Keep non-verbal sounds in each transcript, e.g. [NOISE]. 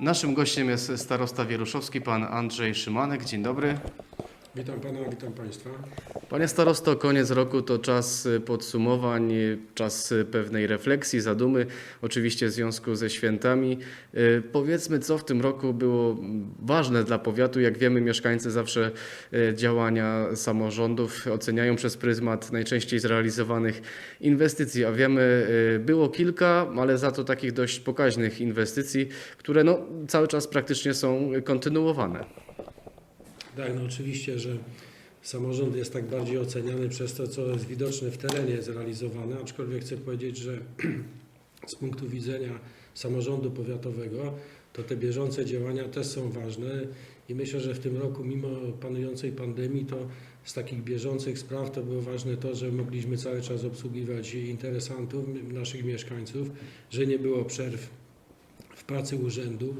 Naszym gościem jest starosta wieruszowski, pan Andrzej Szymanek. Dzień dobry. Witam pana, witam państwa. Panie starosto, koniec roku to czas podsumowań, czas pewnej refleksji, zadumy, oczywiście w związku ze świętami. Y, Powiedzmy, co w tym roku było ważne dla powiatu. Jak wiemy, mieszkańcy zawsze y, działania samorządów oceniają przez pryzmat najczęściej zrealizowanych inwestycji, a wiemy, y, było kilka, ale za to takich dość pokaźnych inwestycji, które no, cały czas praktycznie są kontynuowane. Tak, no oczywiście, że samorząd jest tak bardziej oceniany przez to, co jest widoczne w terenie zrealizowane, aczkolwiek chcę powiedzieć, że [CLEARS THROAT] z punktu widzenia samorządu powiatowego, to te bieżące działania też są ważne i myślę, że w tym roku, mimo panującej pandemii, to z takich bieżących spraw to było ważne to, że mogliśmy cały czas obsługiwać interesantów, naszych mieszkańców, że nie było przerw w pracy urzędu,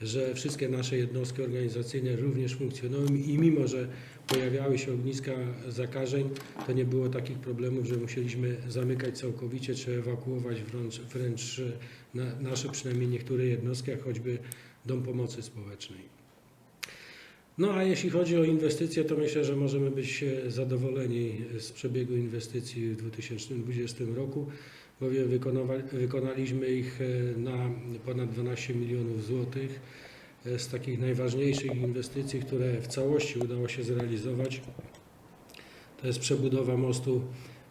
że wszystkie nasze jednostki organizacyjne również funkcjonują i mimo, że pojawiały się ogniska zakażeń, to nie było takich problemów, że musieliśmy zamykać całkowicie czy ewakuować wręcz, wręcz na, nasze przynajmniej niektóre jednostki, jak choćby Dom Pomocy Społecznej. No a jeśli chodzi o inwestycje, to myślę, że możemy być e, zadowoleni z przebiegu inwestycji w 2020 roku, bowiem wykonaliśmy ich e, na ponad 12 milionów złotych. E, Z takich najważniejszych inwestycji, które w całości udało się zrealizować, to jest przebudowa mostu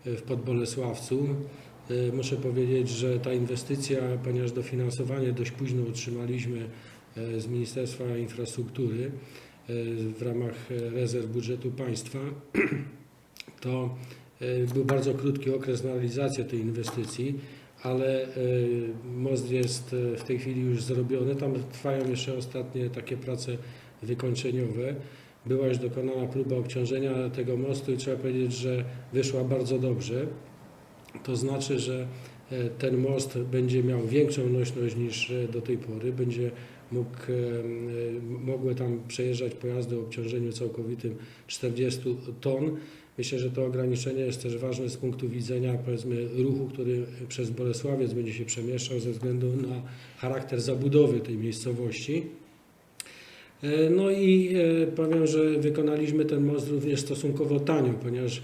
e, w Podbolesławcu. Muszę powiedzieć, że ta inwestycja, ponieważ dofinansowanie dość późno otrzymaliśmy z Ministerstwa Infrastruktury w ramach rezerw budżetu państwa, [CLEARS THROAT] to był bardzo krótki okres na realizację tej inwestycji, ale e, most jest e, w tej chwili już zrobiony. Tam trwają jeszcze ostatnie takie prace wykończeniowe. Była już dokonana próba obciążenia tego mostu i trzeba powiedzieć, że wyszła bardzo dobrze. To znaczy, że e, ten most będzie miał większą nośność niż e, do tej pory. Będzie mógł, e, e, mogły tam przejeżdżać pojazdy o obciążeniu całkowitym 40 ton. Myślę, że to ograniczenie jest też ważne z punktu widzenia powiedzmy ruchu, który przez Bolesławiec będzie się przemieszczał ze względu na charakter zabudowy tej miejscowości. E, No i e, powiem, że wykonaliśmy ten most również stosunkowo tanio, ponieważ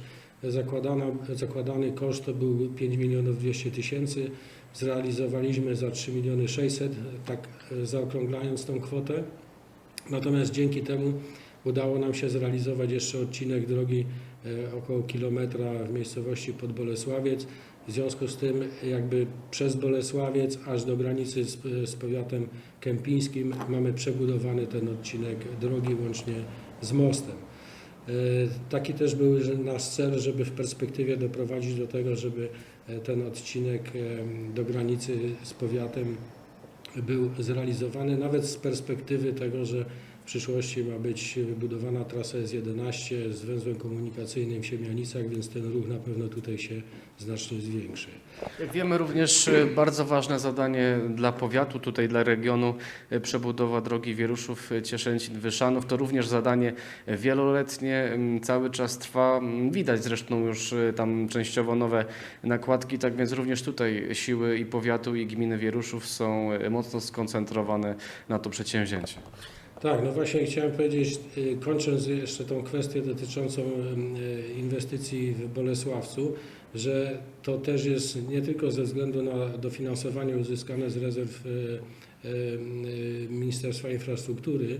zakładany koszt to był 5 milionów 200 tysięcy, zrealizowaliśmy za 3 miliony 600, tak e, zaokrąglając tą kwotę. Natomiast dzięki temu udało nam się zrealizować jeszcze odcinek drogi około kilometra w miejscowości Podbolesławiec. W związku z tym jakby przez Bolesławiec aż do granicy z, z powiatem kępińskim mamy przebudowany ten odcinek drogi łącznie z mostem. E, Taki też był nasz cel, żeby w perspektywie doprowadzić do tego, żeby e, ten odcinek do granicy z powiatem był zrealizowany, nawet z perspektywy tego, że w przyszłości ma być wybudowana trasa S11 z węzłem komunikacyjnym w Siemianicach, więc ten ruch na pewno tutaj się znacznie zwiększy. Jak wiemy, również e, bardzo ważne zadanie dla powiatu, tutaj dla regionu, e, przebudowa drogi Wieruszów, e, Cieszęcin, Wyszanów. To również zadanie wieloletnie, cały czas trwa. Widać zresztą już tam częściowo nowe nakładki, tak więc również tutaj siły i powiatu, i gminy Wieruszów są mocno skoncentrowane na to przedsięwzięcie. Tak, no właśnie chciałem powiedzieć, y, kończąc jeszcze tą kwestię dotyczącą y, inwestycji w Bolesławcu, że to też jest nie tylko ze względu na dofinansowanie uzyskane z rezerw y, Ministerstwa Infrastruktury,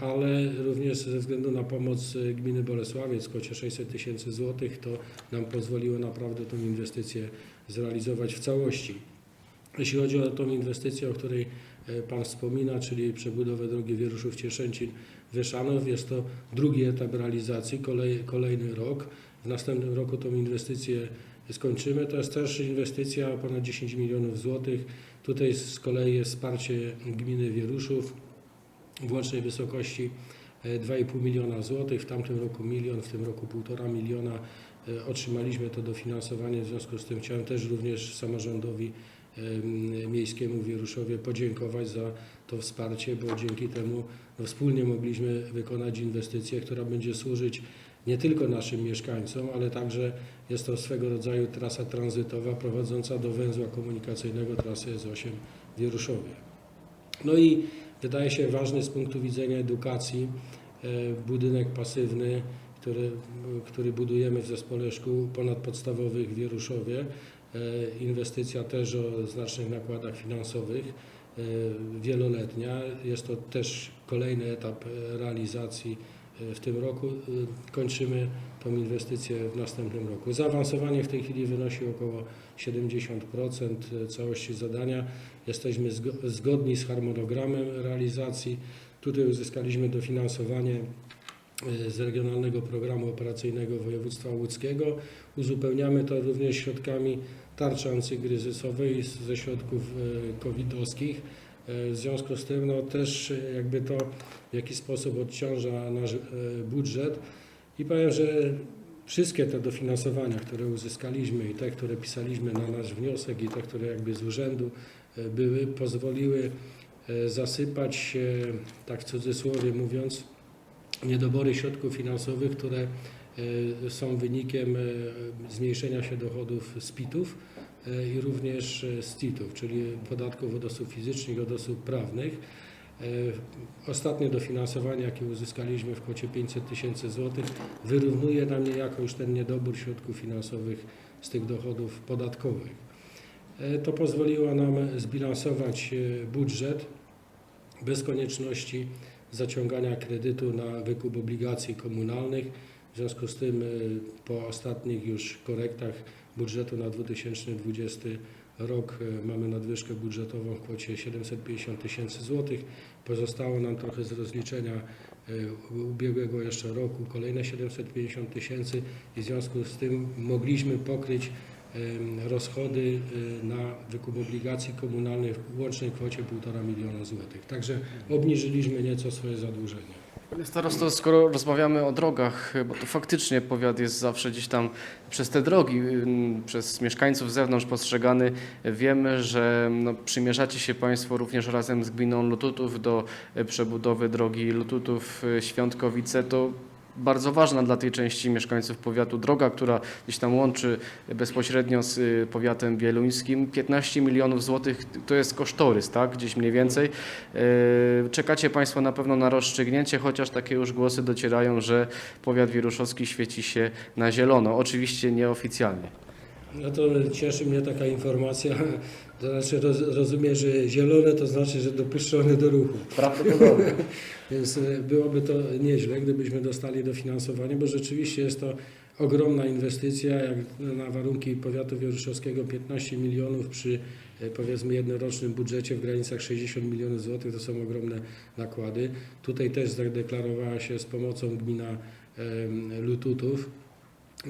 ale również ze względu na pomoc gminy Bolesławiec, kocie 600 tysięcy złotych, to nam pozwoliło naprawdę tą inwestycję zrealizować w całości. Jeśli chodzi o tą inwestycję, o której e, Pan wspomina, czyli przebudowę drogi Wieruszów-Cieszęcin-Wyszanów, jest to drugi etap realizacji, kolej, kolejny rok. W następnym roku tą inwestycję skończymy. To jest też inwestycja ponad 10 milionów złotych. Tutaj z kolei jest wsparcie gminy Wieruszów w łącznej wysokości e, 2,5 miliona złotych, w tamtym roku milion, w tym roku 1,5 miliona. E, Otrzymaliśmy to dofinansowanie, w związku z tym chciałem też również samorządowi miejskiemu w podziękować za to wsparcie, bo dzięki temu no, wspólnie mogliśmy wykonać inwestycję, która będzie służyć nie tylko naszym mieszkańcom, ale także jest to swego rodzaju trasa tranzytowa prowadząca do węzła komunikacyjnego trasy S8 w. No i wydaje się ważny z punktu widzenia edukacji e, budynek pasywny, który, który budujemy w zespole szkół ponadpodstawowych w Wieruszowie. E, Inwestycja też o znacznych nakładach finansowych, e, wieloletnia. Jest to też kolejny etap e, realizacji w tym roku. Kończymy tą inwestycję w następnym roku. Zaawansowanie w tej chwili wynosi około 70% całości zadania. Jesteśmy zgo- zgodni z harmonogramem realizacji. Tutaj uzyskaliśmy dofinansowanie z Regionalnego Programu Operacyjnego Województwa Łódzkiego. Uzupełniamy to również środkami tarczy antykryzysowej ze środków e, covidowskich. E, W związku z tym no, też jakby to w jakiś sposób odciąża nasz budżet i powiem, że wszystkie te dofinansowania, które uzyskaliśmy i te, które pisaliśmy na nasz wniosek i te, które jakby z urzędu były, pozwoliły zasypać tak w cudzysłowie mówiąc, niedobory środków finansowych, które e, są wynikiem e, zmniejszenia się dochodów z PIT-ów e, i również z CIT-ów, czyli podatków od osób fizycznych i od osób prawnych. Ostatnie dofinansowanie, jakie uzyskaliśmy w kwocie 500 tysięcy złotych, wyrównuje nam niejako już ten niedobór środków finansowych z tych dochodów podatkowych. To pozwoliło nam zbilansować budżet bez konieczności zaciągania kredytu na wykup obligacji komunalnych. W związku z tym y, po ostatnich już korektach budżetu na 2020 rok y, mamy nadwyżkę budżetową w kwocie 750 tysięcy złotych. Pozostało nam trochę z rozliczenia y, ubiegłego jeszcze roku kolejne 750 tysięcy i w związku z tym mogliśmy pokryć rozchody na wykup obligacji komunalnych w łącznej kwocie 1,5 miliona złotych. Także obniżyliśmy nieco swoje zadłużenie. Starosto, skoro rozmawiamy o drogach, bo to faktycznie powiat jest zawsze gdzieś tam przez te drogi, przez mieszkańców z zewnątrz postrzegany, wiemy, że no, przymierzacie się Państwo również razem z gminą Lututów do e, przebudowy drogi Lututów-Świątkowice. To bardzo ważna dla tej części mieszkańców powiatu droga, która gdzieś tam łączy bezpośrednio z y, powiatem wieluńskim. 15 milionów złotych to jest kosztorys, tak? Gdzieś mniej więcej. E, Czekacie Państwo na pewno na rozstrzygnięcie, chociaż takie już głosy docierają, że powiat wieruszowski świeci się na zielono. Oczywiście nieoficjalnie. No to cieszy mnie taka informacja. [LAUGHS] To znaczy roz, rozumiem, że zielone to znaczy, że dopuszczone do ruchu. Prawdopodobnie. [LAUGHS] Więc e, byłoby to nieźle, gdybyśmy dostali dofinansowanie, bo rzeczywiście jest to ogromna inwestycja, jak na warunki powiatu wieruszowskiego 15 milionów przy e, powiedzmy jednorocznym budżecie w granicach 60 milionów złotych, to są ogromne nakłady. Tutaj też zadeklarowała się z pomocą gmina Lututów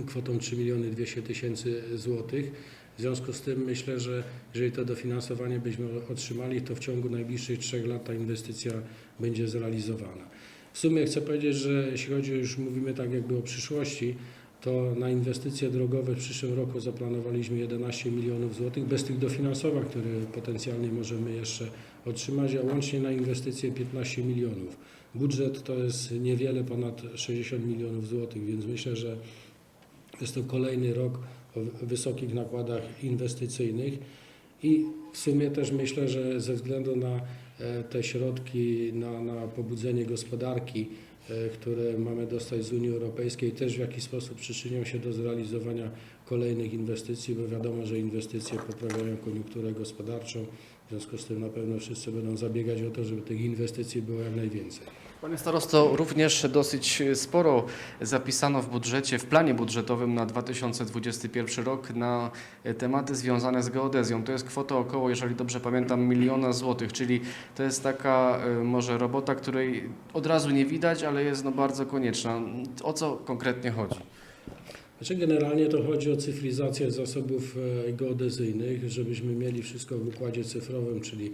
kwotą 3 miliony 200 tysięcy złotych. W związku z tym myślę, że jeżeli to dofinansowanie byśmy otrzymali, to w ciągu najbliższych trzech lat ta inwestycja będzie zrealizowana. W sumie chcę powiedzieć, że jeśli chodzi już mówimy tak jakby o przyszłości, to na inwestycje drogowe w przyszłym roku zaplanowaliśmy 11 milionów złotych bez tych dofinansowań, które potencjalnie możemy jeszcze otrzymać, a łącznie na inwestycje 15 milionów. Budżet to jest niewiele ponad 60 milionów złotych, więc myślę, że jest to kolejny rok o wysokich nakładach inwestycyjnych i w sumie też myślę, że ze względu na e, te środki na, na pobudzenie gospodarki, e, które mamy dostać z Unii Europejskiej, też w jakiś sposób przyczynią się do zrealizowania kolejnych inwestycji, bo wiadomo, że inwestycje poprawiają koniunkturę gospodarczą. W związku z tym na pewno wszyscy będą zabiegać o to, żeby tych inwestycji było jak najwięcej. Panie starosto, również dosyć sporo zapisano w budżecie, w planie budżetowym na 2021 rok na tematy związane z geodezją. To jest kwota około, jeżeli dobrze pamiętam, miliona złotych, czyli to jest taka y, może robota, której od razu nie widać, ale jest no bardzo konieczna. O co konkretnie chodzi? Znaczy generalnie to chodzi o cyfryzację zasobów e, geodezyjnych, żebyśmy mieli wszystko w układzie cyfrowym, czyli e,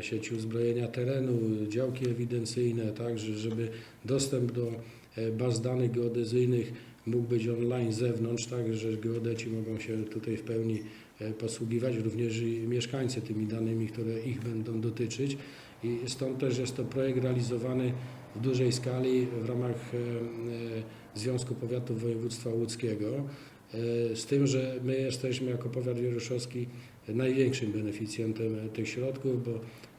sieci uzbrojenia terenu, działki ewidencyjne, tak, że- żeby dostęp do e, baz danych geodezyjnych mógł być online z zewnątrz, tak, że geodeci mogą się tutaj w pełni e, posługiwać, również mieszkańcy tymi danymi, które ich będą dotyczyć. I stąd też jest to projekt realizowany w dużej skali w ramach e, Związku Powiatów Województwa Łódzkiego. Z tym, że my jesteśmy jako powiat wieruszowski największym beneficjentem tych środków, bo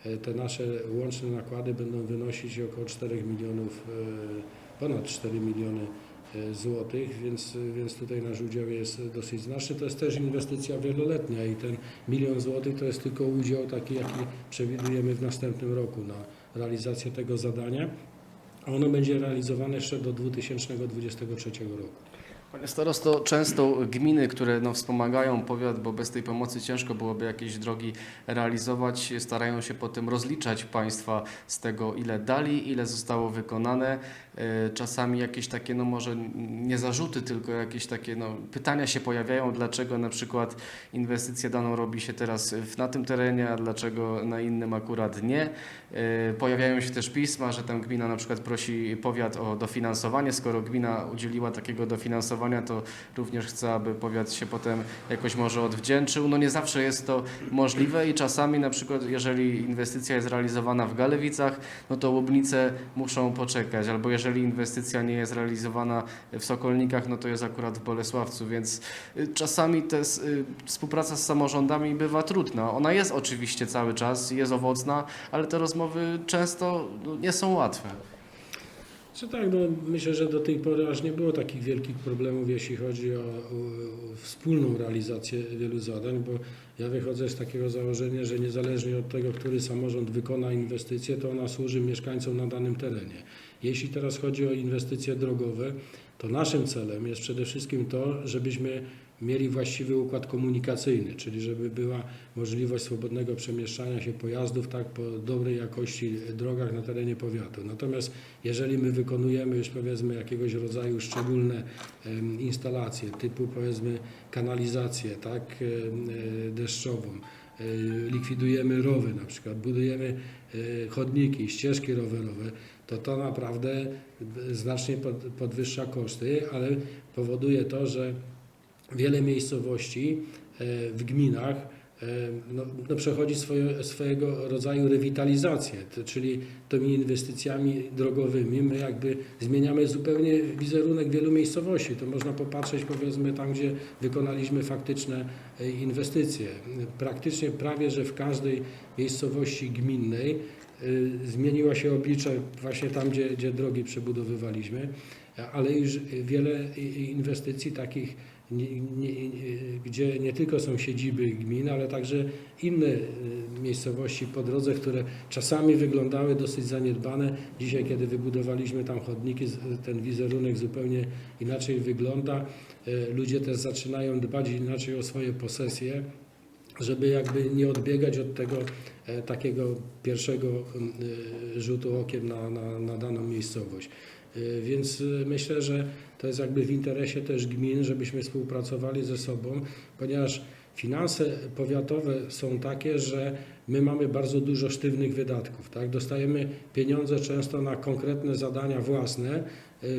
e, te nasze łączne nakłady będą wynosić około 4 milionów, e, ponad 4 miliony e, złotych, więc, więc tutaj nasz udział jest dosyć znaczny. To jest też inwestycja wieloletnia i ten milion złotych to jest tylko udział taki, jaki przewidujemy w następnym roku na realizację tego zadania, a ono będzie realizowane jeszcze do 2023 roku. Panie starosto, często gminy, które no, wspomagają powiat, bo bez tej pomocy ciężko byłoby jakieś drogi realizować, starają się potem rozliczać państwa z tego, ile dali, ile zostało wykonane. E, Czasami jakieś takie, no może nie zarzuty, tylko jakieś takie no, pytania się pojawiają, dlaczego na przykład inwestycję daną robi się teraz na tym terenie, a dlaczego na innym akurat nie. E, Pojawiają się też pisma, że tam gmina na przykład prosi powiat o dofinansowanie. Skoro gmina udzieliła takiego dofinansowania, to również chce, aby powiat się potem jakoś może odwdzięczył. No nie zawsze jest to możliwe i czasami na przykład jeżeli inwestycja jest realizowana w Galewicach, no to Łubnice muszą poczekać, albo jeżeli inwestycja nie jest realizowana w Sokolnikach, no to jest akurat w Bolesławcu, więc y, czasami s- y, współpraca z samorządami bywa trudna. Ona jest oczywiście cały czas, jest owocna, ale te rozmowy często no, nie są łatwe. Czy tak, no, myślę, że do tej pory aż nie było takich wielkich problemów, jeśli chodzi o, o, o wspólną realizację wielu zadań, bo ja wychodzę z takiego założenia, że niezależnie od tego, który samorząd wykona inwestycję, to ona służy mieszkańcom na danym terenie. Jeśli teraz chodzi o inwestycje drogowe, to naszym celem jest przede wszystkim to, żebyśmy mieli właściwy układ komunikacyjny, czyli żeby była możliwość swobodnego przemieszczania się pojazdów tak po dobrej jakości drogach na terenie powiatu. Natomiast jeżeli my wykonujemy już powiedzmy jakiegoś rodzaju szczególne instalacje typu powiedzmy kanalizację tak e, deszczową, e, likwidujemy rowy na przykład, budujemy e, chodniki, ścieżki rowerowe, to to naprawdę znacznie pod- podwyższa koszty, ale powoduje to, że wiele miejscowości e, w gminach e, no, no przechodzi swoje, swojego rodzaju rewitalizację, to, czyli tymi inwestycjami drogowymi my jakby zmieniamy zupełnie wizerunek wielu miejscowości. To można popatrzeć powiedzmy tam, gdzie wykonaliśmy faktyczne e, inwestycje. Praktycznie prawie, że w każdej miejscowości gminnej e, zmieniła się oblicze właśnie tam, gdzie, gdzie drogi przebudowywaliśmy, ale już wiele inwestycji takich nie, nie, nie, gdzie nie tylko są siedziby gmin, ale także inne y, miejscowości po drodze, które czasami wyglądały dosyć zaniedbane. Dzisiaj, kiedy wybudowaliśmy tam chodniki, ten wizerunek zupełnie inaczej wygląda. Y, Ludzie też zaczynają dbać inaczej o swoje posesje, żeby jakby nie odbiegać od tego takiego pierwszego y, rzutu okiem na, na, na daną miejscowość. Y, Więc myślę, że to jest jakby w interesie też gmin, żebyśmy współpracowali ze sobą, ponieważ finanse powiatowe są takie, że my mamy bardzo dużo sztywnych wydatków. Tak? Dostajemy pieniądze często na konkretne zadania własne,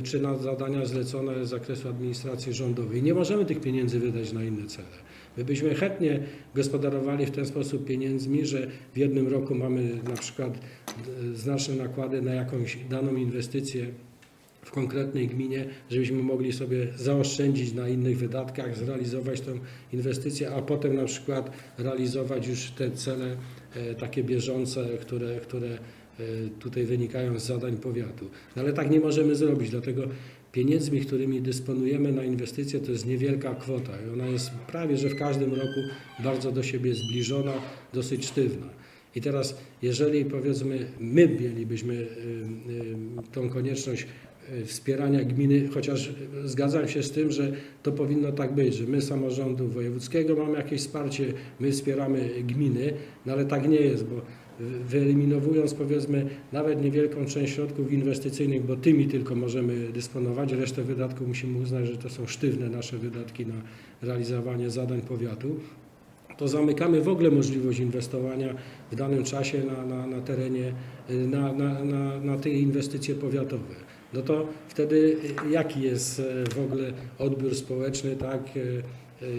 czy na zadania zlecone z zakresu administracji rządowej. Nie możemy tych pieniędzy wydać na inne cele. My byśmy chętnie gospodarowali w ten sposób pieniędzmi, że w jednym roku mamy na przykład y, znaczne nakłady na jakąś daną inwestycję w konkretnej gminie, żebyśmy mogli sobie zaoszczędzić na innych wydatkach, zrealizować tę inwestycję, a potem na przykład realizować już te cele e, takie bieżące, które, które e, tutaj wynikają z zadań powiatu. No ale tak nie możemy zrobić, dlatego pieniędzmi, którymi dysponujemy na inwestycje, to jest niewielka kwota i ona jest prawie, że w każdym roku bardzo do siebie zbliżona, dosyć sztywna. I teraz, jeżeli powiedzmy, my mielibyśmy y, y, tą konieczność wspierania gminy, chociaż zgadzam się z tym, że to powinno tak być, że my samorządu wojewódzkiego mamy jakieś wsparcie, my wspieramy gminy, no ale tak nie jest, bo wyeliminowując powiedzmy nawet niewielką część środków inwestycyjnych, bo tymi tylko możemy dysponować, resztę wydatków musimy uznać, że to są sztywne nasze wydatki na realizowanie zadań powiatu, to zamykamy w ogóle możliwość inwestowania w danym czasie na, na, na terenie, na, na, na, na te inwestycje powiatowe. No to wtedy jaki jest y, w ogóle odbiór społeczny, tak?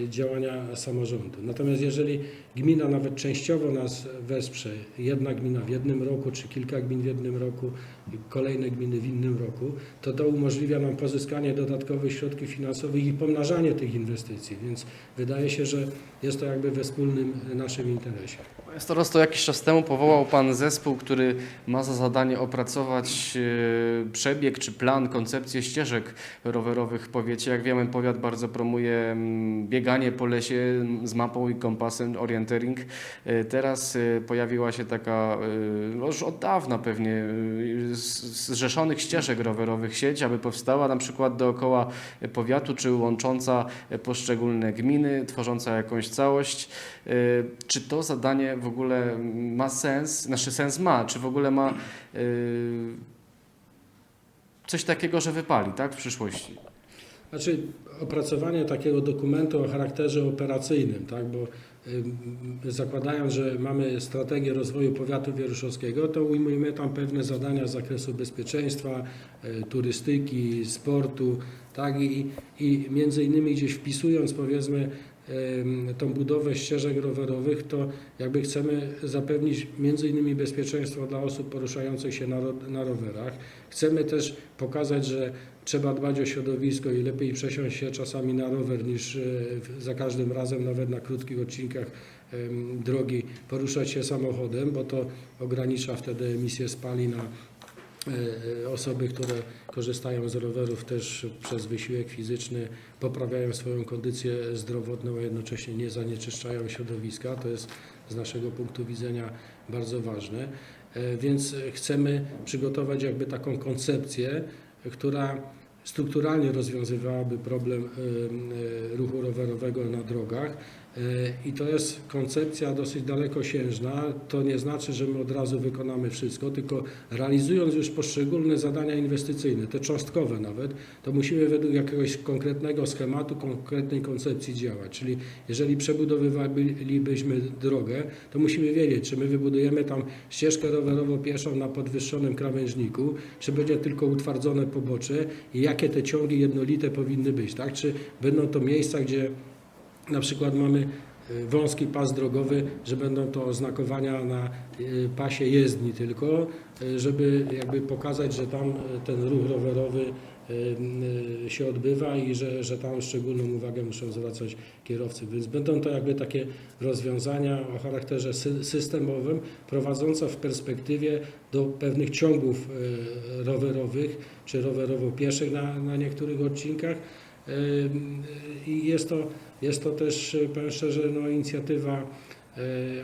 Y, działania samorządu. Natomiast jeżeli gmina nawet częściowo nas wesprze, jedna gmina w jednym roku, czy kilka gmin w jednym roku, kolejne gminy w innym roku, to to umożliwia nam pozyskanie dodatkowych środków finansowych i pomnażanie tych inwestycji, więc wydaje się, że jest to jakby we wspólnym naszym interesie. Panie starosto, jakiś czas temu powołał Pan zespół, który ma za zadanie opracować e, przebieg czy plan, koncepcję ścieżek rowerowych w powiecie. Jak wiemy, powiat bardzo promuje mm, bieganie po lesie z mapą i kompasem, orientering. E, Teraz e, pojawiła się taka, e, no już od dawna pewnie, zrzeszonych ścieżek rowerowych sieć, aby powstała na przykład dookoła powiatu, czy łącząca poszczególne gminy, tworząca jakąś całość. Czy to zadanie w ogóle ma sens? Znaczy sens ma, czy w ogóle ma coś takiego, że wypali, tak, w przyszłości? Znaczy opracowanie takiego dokumentu o charakterze operacyjnym, tak, bo ym, zakładając, że mamy strategię rozwoju powiatu wieruszowskiego, to ujmujemy tam pewne zadania z zakresu bezpieczeństwa, y, turystyki, sportu, tak, i, i między innymi gdzieś wpisując powiedzmy tą budowę ścieżek rowerowych, to jakby chcemy zapewnić między innymi bezpieczeństwo dla osób poruszających się na, na rowerach. Chcemy też pokazać, że trzeba dbać o środowisko i lepiej przesiąść się czasami na rower niż e, za każdym razem, nawet na krótkich odcinkach drogi, poruszać się samochodem, bo to ogranicza wtedy emisję spalin, a osoby, które korzystają z rowerów też przez wysiłek fizyczny poprawiają swoją kondycję zdrowotną, a jednocześnie nie zanieczyszczają środowiska. To jest z naszego punktu widzenia bardzo ważne. E, Więc e, chcemy przygotować jakby taką koncepcję, która strukturalnie rozwiązywałaby problem e, e, ruchu rowerowego na drogach. I to jest koncepcja dosyć dalekosiężna. To nie znaczy, że my od razu wykonamy wszystko, tylko realizując już poszczególne zadania inwestycyjne, te cząstkowe nawet, to musimy według jakiegoś konkretnego schematu, konkretnej koncepcji działać. Czyli jeżeli przebudowywalibyśmy drogę, to musimy wiedzieć, czy my wybudujemy tam ścieżkę rowerowo-pieszą na podwyższonym krawężniku, czy będzie tylko utwardzone pobocze i jakie te ciągi jednolite powinny być, tak? Czy będą to miejsca, gdzie na przykład mamy y, wąski pas drogowy, że będą to oznakowania na y, pasie jezdni tylko, y, żeby jakby pokazać, że tam ten ruch rowerowy się odbywa i że, że tam szczególną uwagę muszą zwracać kierowcy. Więc będą to jakby takie rozwiązania o charakterze sy- systemowym, prowadzące w perspektywie do pewnych ciągów rowerowych czy rowerowo-pieszych na, na niektórych odcinkach. I jest to, jest to też, y, powiem szczerze, no, inicjatywa y,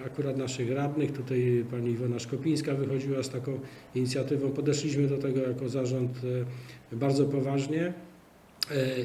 akurat naszych radnych. Tutaj pani Iwona Szkopińska wychodziła z taką inicjatywą. Podeszliśmy do tego jako zarząd y, bardzo poważnie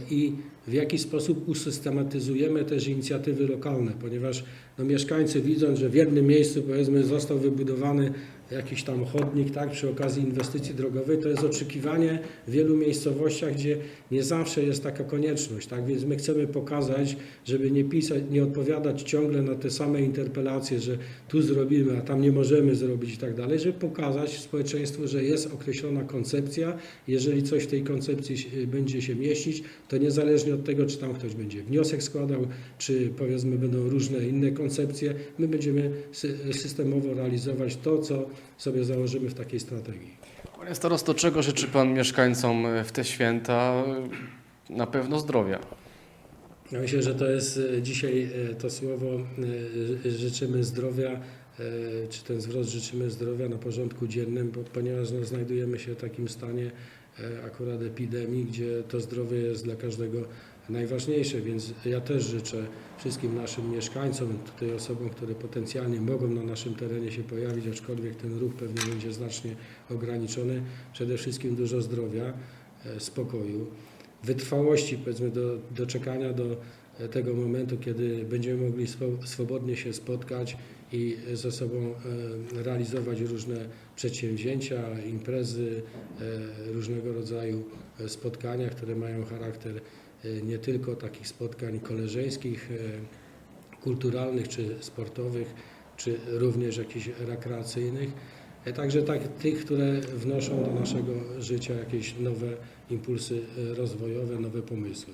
i w jaki sposób usystematyzujemy też inicjatywy lokalne, ponieważ no, mieszkańcy widząc, że w jednym miejscu powiedzmy został wybudowany jakiś tam chodnik tak, przy okazji inwestycji drogowej, to jest oczekiwanie w wielu miejscowościach, gdzie nie zawsze jest taka konieczność, tak? Więc my chcemy pokazać, żeby nie pisać, nie odpowiadać ciągle na te same interpelacje, że tu zrobimy, a tam nie możemy zrobić i tak dalej, żeby pokazać społeczeństwu, że jest określona koncepcja. Jeżeli coś w tej koncepcji się- będzie się mieścić, to niezależnie od tego, czy tam ktoś będzie wniosek składał, czy powiedzmy będą różne inne koncepcje, my będziemy sy- systemowo realizować to, co sobie założymy w takiej strategii. Panie starosto, czego życzy Pan mieszkańcom w te święta? Na pewno zdrowia. Ja myślę, że to jest e, dzisiaj e, to słowo e, życzymy zdrowia, e, czy ten zwrot życzymy zdrowia na porządku dziennym, bo, ponieważ no, znajdujemy się w takim stanie e, akurat epidemii, gdzie to zdrowie jest dla każdego najważniejsze, więc ja też życzę wszystkim naszym mieszkańcom, tutaj osobom, które potencjalnie mogą na naszym terenie się pojawić, aczkolwiek ten ruch pewnie będzie znacznie ograniczony, przede wszystkim dużo zdrowia, e, spokoju wytrwałości, powiedzmy, do, do czekania do e, tego momentu, kiedy będziemy mogli swo- swobodnie się spotkać i ze sobą e, realizować różne przedsięwzięcia, imprezy, różnego rodzaju spotkania, które mają charakter nie tylko takich spotkań koleżeńskich, e, kulturalnych czy sportowych, czy również jakichś rekreacyjnych, e, także tak, tych, które wnoszą do naszego życia jakieś nowe impulsy e, rozwojowe, nowe pomysły.